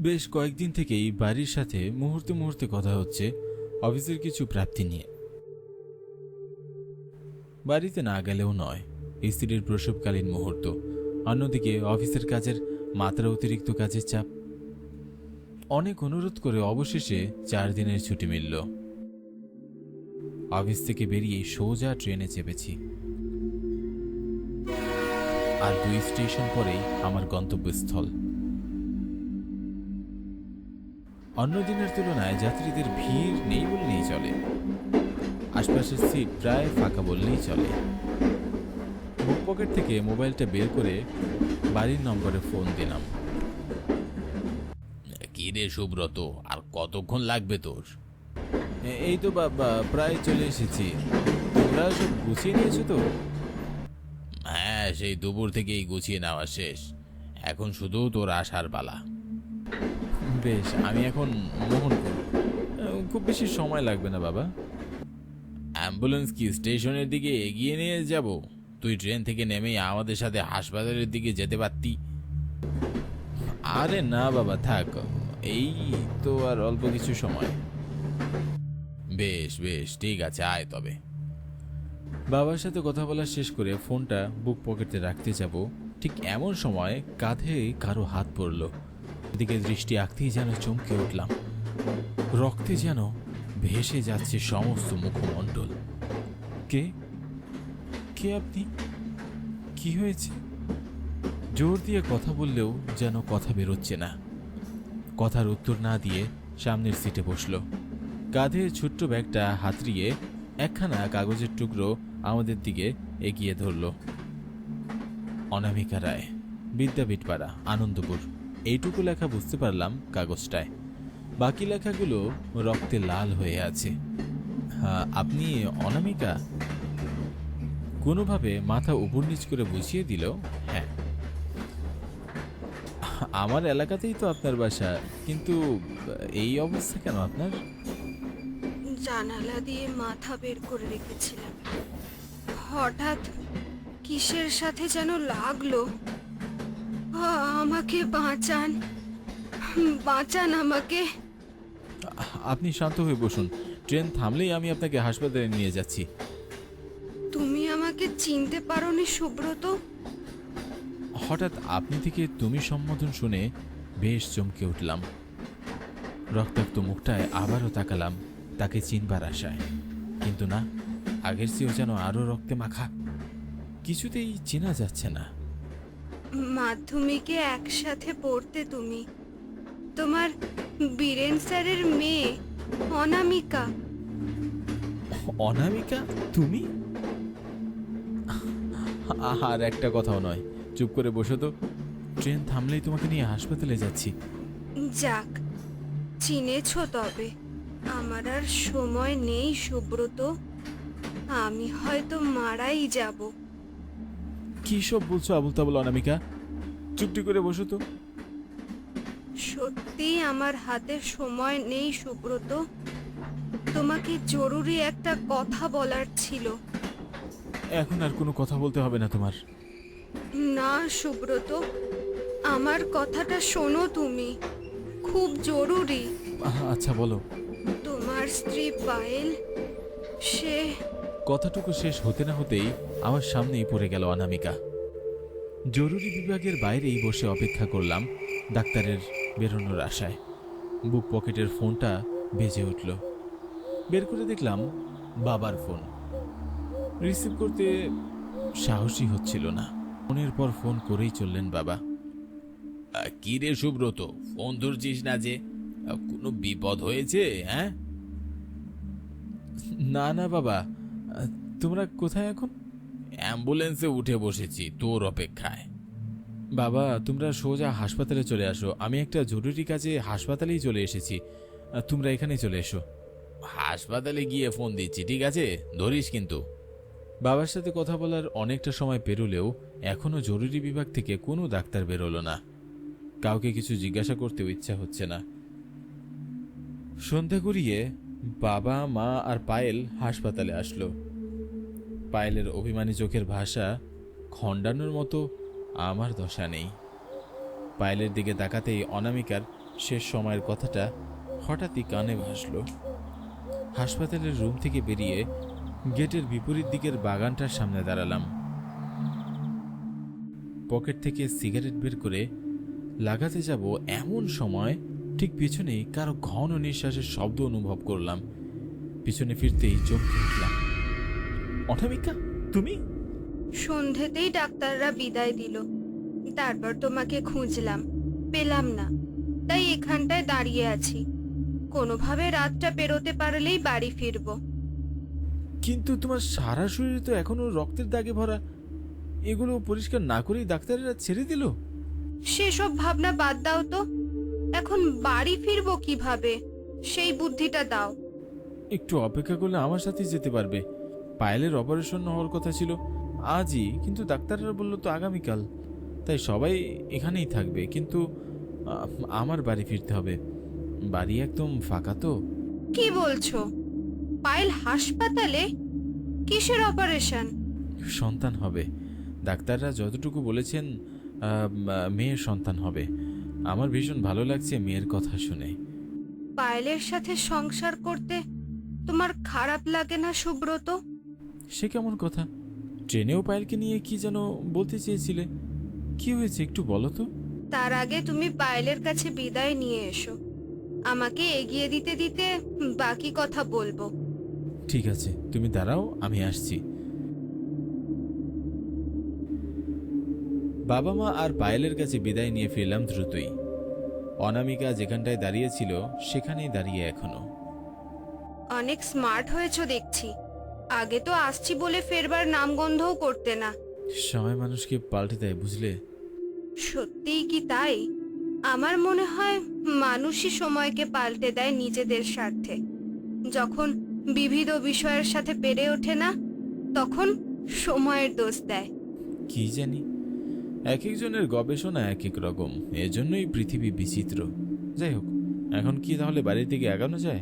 বেশ কয়েকদিন থেকেই বাড়ির সাথে মুহূর্তে মুহূর্তে কথা হচ্ছে অফিসের কিছু প্রাপ্তি নিয়ে। বাড়িতে না গেলেও নয়, স্ত্রীর প্রসবকালীন মুহূর্ত, অন্যদিকে অফিসের কাজের মাত্রা অতিরিক্ত কাজের চাপ। অনেক অনুরোধ করে অবশেষে চার দিনের ছুটি মিলল। অফিস থেকে বেরিয়ে সোজা ট্রেনে চেপেছি। আর দুই স্টেশন পরেই আমার গন্তব্যস্থল। অন্য দিনের তুলনায় যাত্রীদের ভিড় নেই বললেই চলে। আশপাশের সিট প্রায় ফাঁকা বললেই চলে। বুক পকেট থেকে মোবাইলটা বের করে বাড়ির নম্বরে ফোন দিলাম। কি রে সুব্রত আর কতক্ষণ লাগবে তোর? এই তো বাবা প্রায় চলে এসেছি। তোমরা সব গুছিয়ে নিয়েছো তো? হ্যাঁ সেই দুপুর থেকেই গুছিয়ে নেওয়া শেষ। এখন শুধু তোর আসার পালা। বেশ আমি এখন আহ, খুব বেশি সময় লাগবে না বাবা। অ্যাম্বুলেন্স কি স্টেশনের দিকে এগিয়ে নিয়ে যাব? তুই ট্রেন থেকে নেমেই আমাদের সাথে হাসপাতালের দিকে যেতে পারতি। আরে না বাবা থাক। এই তো আর অল্প কিছু সময়। বেশ বেশ ঠিক আছে আয় তবে। বাবার সাথে কথা বলা শেষ করে ফোনটা বুক পকেটে রাখতে যাব। ঠিক এমন সময় কাঁধে কারও হাত পড়ল। দিকে দৃষ্টি আঁকতেই যেন চমকে উঠলাম। রক্তে যেন ভেসে যাচ্ছে সমস্ত মুখমণ্ডল। কে? কে আপনি? কি হয়েছে? জোর দিয়ে কথা বললেও যেন কথা বেরোচ্ছে না। কথার উত্তর না দিয়ে সামনের সিটে বসল। কাঁধে ছোট্ট ব্যাগটা হাতড়িয়ে একখানা কাগজের টুকরো আমাদের দিকে এগিয়ে ধরল। অনামিকা রায় বিদ্যাপীঠ পাড়া আনন্দপুর। এইটুকু লেখা বুঝতে পারলাম কাগজটায়। বাকি লেখাগুলো রক্তে লাল হয়ে আছে। আপনি অনামিকা? কোনোভাবে মাথা উপর নিচ করে বুঝিয়ে দিল হ্যাঁ। আমার এলাকাতেই তো আপনার বাসা, কিন্তু এই অবস্থা কেন আপনার? জানালা দিয়ে মাথা বের করে রেখেছিলাম। হঠাৎ কিসের সাথে যেন লাগল? আমাকে বাঁচান। বাঁচান আমাকে। আপনি শান্ত হয়ে বসুন। ট্রেন থামলেই আমি আপনাকে হাসপাতালে নিয়ে যাচ্ছি। তুমি আমাকে চিনতে পারোনি সুব্রত। হঠাৎ আপনি থেকে তুমি সম্বোধন শুনে বেশ চমকে উঠলাম। রক্তাক্ত মুখটায় আবারও তাকালাম তাকে চিনবার আশায়। কিন্তু না আগের চেয়েও যেন আরও রক্তে মাখা। কিছুতেই চেনা যাচ্ছে না। মাধ্যমিকে একসাথে পড়তে তুমি। তোমার বীরেন স্যারের মেয়ে অনামিকা। অনামিকা? তুমি? আর একটা কথাও নয়। চুপ করে বসো তো। ট্রেন থামলেই তোমাকে নিয়ে হাসপাতালে যাচ্ছি। যাক চিনেছ তবে। আমার আর সময় নেই সুব্রত। আমি হয়তো মারাই যাব। কি সব বলছো আবুল তাবুল অনামিকা? চুপটি করে বসো তো। সত্যি আমার হাতে সময় নেই সুব্রত। তোমাকে জরুরি একটা কথা বলার ছিল। এখন আর কোনো কথা বলতে হবে না তোমার। না সুব্রত। আমার কথাটা শোনো তুমি। খুব জরুরি। আচ্ছা বলো। তোমার স্ত্রী পায়েল সে কথাটুকু শেষ হতে না হতেই আমার সামনেই পড়ে গেল অনামিকা। জরুরি বিভাগের বাইরেই বসে অপেক্ষা করলাম ডাক্তারের বেরোনোর আশায়। বুক পকেটের ফোনটা বেজে উঠল। বের করে দেখলাম বাবার ফোন। রিসিভ করতে সাহসী হচ্ছিল না। ফোনের পর ফোন করেই চললেন বাবা। কি রে সুব্রত, ফোন ধরছিস না যে? কোনো বিপদ হয়েছে হ্যাঁ? না না বাবা তোমরা কোথায় এখন? অ্যাম্বুলেন্সে উঠে বসেছি তোর অপেক্ষায়। বাবা তোমরা সোজা হাসপাতালে চলে আসো। আমি একটা জরুরি কাজে হাসপাতালেই চলে এসেছি। তোমরা এখানে চলে এসো। হাসপাতালে গিয়ে ফোন দিচ্ছি ঠিক আছে? ধরিস কিন্তু। বাবার সাথে কথা বলার অনেকটা সময় পেরোলেও এখনও জরুরি বিভাগ থেকে কোনো ডাক্তার বেরোলো না। কাউকে কিছু জিজ্ঞাসা করতেও ইচ্ছা হচ্ছে না। সন্ধ্যা গড়িয়ে বাবা, মা আর পায়েল হাসপাতালে আসলো। পায়েলের অভিমানী চোখের ভাষা খণ্ডানোর মতো আমার দশা নেই। পায়েলের দিকে তাকাতেই অনামিকার শেষ সময়ের কথাটা হঠাৎই কানে ভাসলো। হাসপাতালের রুম থেকে বেরিয়ে গেটের বিপরীত দিকের বাগানটার সামনে দাঁড়ালাম। পকেট থেকে সিগারেট বের করে লাগাতে যাব এমন সময় ঠিক পিছনেই কারও ঘন নিঃশ্বাসের শব্দ অনুভব করলাম। পিছনে ফিরতেই চমকে উঠলাম অনামিকা তুমি? সন্ধেতেই ডাক্তাররা বিদায় দিল। তারপর তোমাকে খুঁজলাম পেলাম না। তাই এখানটায় দাঁড়িয়ে আছি। কোনোভাবে রাতটা পেরোতে পারলেই বাড়ি ফিরবো। কিন্তু তোমার সারা শরীরে তো এখনও রক্তের দাগে ভরা। এগুলো পরিষ্কার না করেই ডাক্তারেরা ছেড়ে দিল। সেসব ভাবনা বাদ দাও তো। এখন বাড়ি ফিরবো কীভাবে? সেই বুদ্ধিটা দাও। একটু অপেক্ষা করলে আমার সাথে যেতে পারবে। পায়েলের অপারেশন হওয়ার কথা ছিল। আজই কিন্তু ডাক্তাররা বলল তো আগামীকাল। তাই সবাই এখানেই থাকবে কিন্তু আমার বাড়ি ফিরতে হবে। বাড়ি একদম ফাঁকা তো। কি বলছো? পায়েল হাসপাতালে? কিসের অপারেশন? সন্তান হবে। ডাক্তাররা যতটুকু বলেছেন মেয়ের সন্তান হবে। আমার ভীষণ ভালো লাগছে মেয়ের কথা শুনে। পায়েলের সাথে সংসার করতে তোমার খারাপ লাগে না সুব্রত? সে কেমন কথা? ট্রেনেও পায়েলকে নিয়ে কি যেন বলতে চেয়েছিলে? কি হয়েছে একটু বলো তো। তার আগে তুমি পায়েলের কাছে বিদায় নিয়ে এসো। আমাকে এগিয়ে দিতে দিতে বাকি কথা বলব। ঠিক আছে তুমি দাঁড়াও আমি আসছি। বাবা মা আর পায়েলের কাছে বিদায় নিয়ে ফিরলাম দ্রুতই। অনামিকা যেখানটায় দাঁড়িয়েছিল সেখানেই দাঁড়িয়ে এখনও। অনেক স্মার্ট হয়েছো দেখছি। আগে তো আসছি বলে ফেরবার নামগন্ধও করতে না। সময় মানুষকে পাল্টে দেয় বুঝলে? সত্যিই কি তাই? আমার মনে হয় মানুষই সময়কে পাল্টে দেয় নিজেদের স্বার্থে। যখন বিবিধ বিষয়ের সাথে পেরে ওঠে না তখন সময়ের দোষ দেয়। কি জানি? এক একজনের গবেষণা এক এক রকম। এজন্যই পৃথিবী বিচিত্র। যাই হোক, এখন কি তাহলে বাড়ি থেকে এগানো যায়?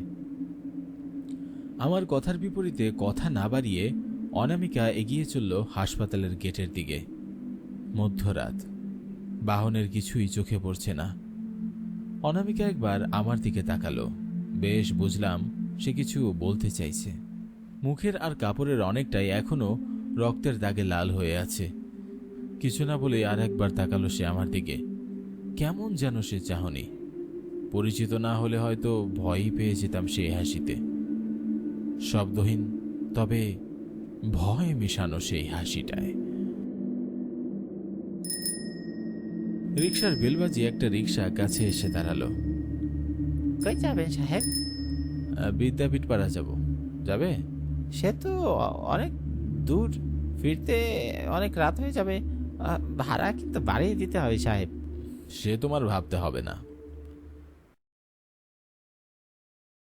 আমার কথার বিপরীতে কথা না বাড়িয়ে অনামিকা এগিয়ে চলল হাসপাতালের গেটের দিকে। মধ্যরাত। বাহনের কিছুই চোখে পড়ছে না। অনামিকা একবার আমার দিকে তাকালো। বেশ বুঝলাম সে কিছু বলতে চাইছে। মুখের আর কাপড়ের অনেকটাই এখনও রক্তের দাগে লাল হয়ে আছে। কিছু না বলে আর একবার তাকালো সে আমার দিকে। কেমন যেন সে চাহনি। পরিচিত না হলে হয়তো ভয়ই পেয়ে যেতাম সেই হাসিতে। শব্দহীন তবে ভয় মেশানো সেই হাসিটায়। রিক্সার বেলবাজি একটা রিক্সা কাছে এসে দাঁড়াল। কই যাবেন সাহেব? বিদ্যাপীঠ পাড়া যাব। যাবে? সে তো অনেক দূর। ফিরতে অনেক রাত হয়ে যাবে। ভাড়া কিন্তু বাড়িয়ে দিতে হবে সাহেব। সে তোমার ভাবতে হবে না।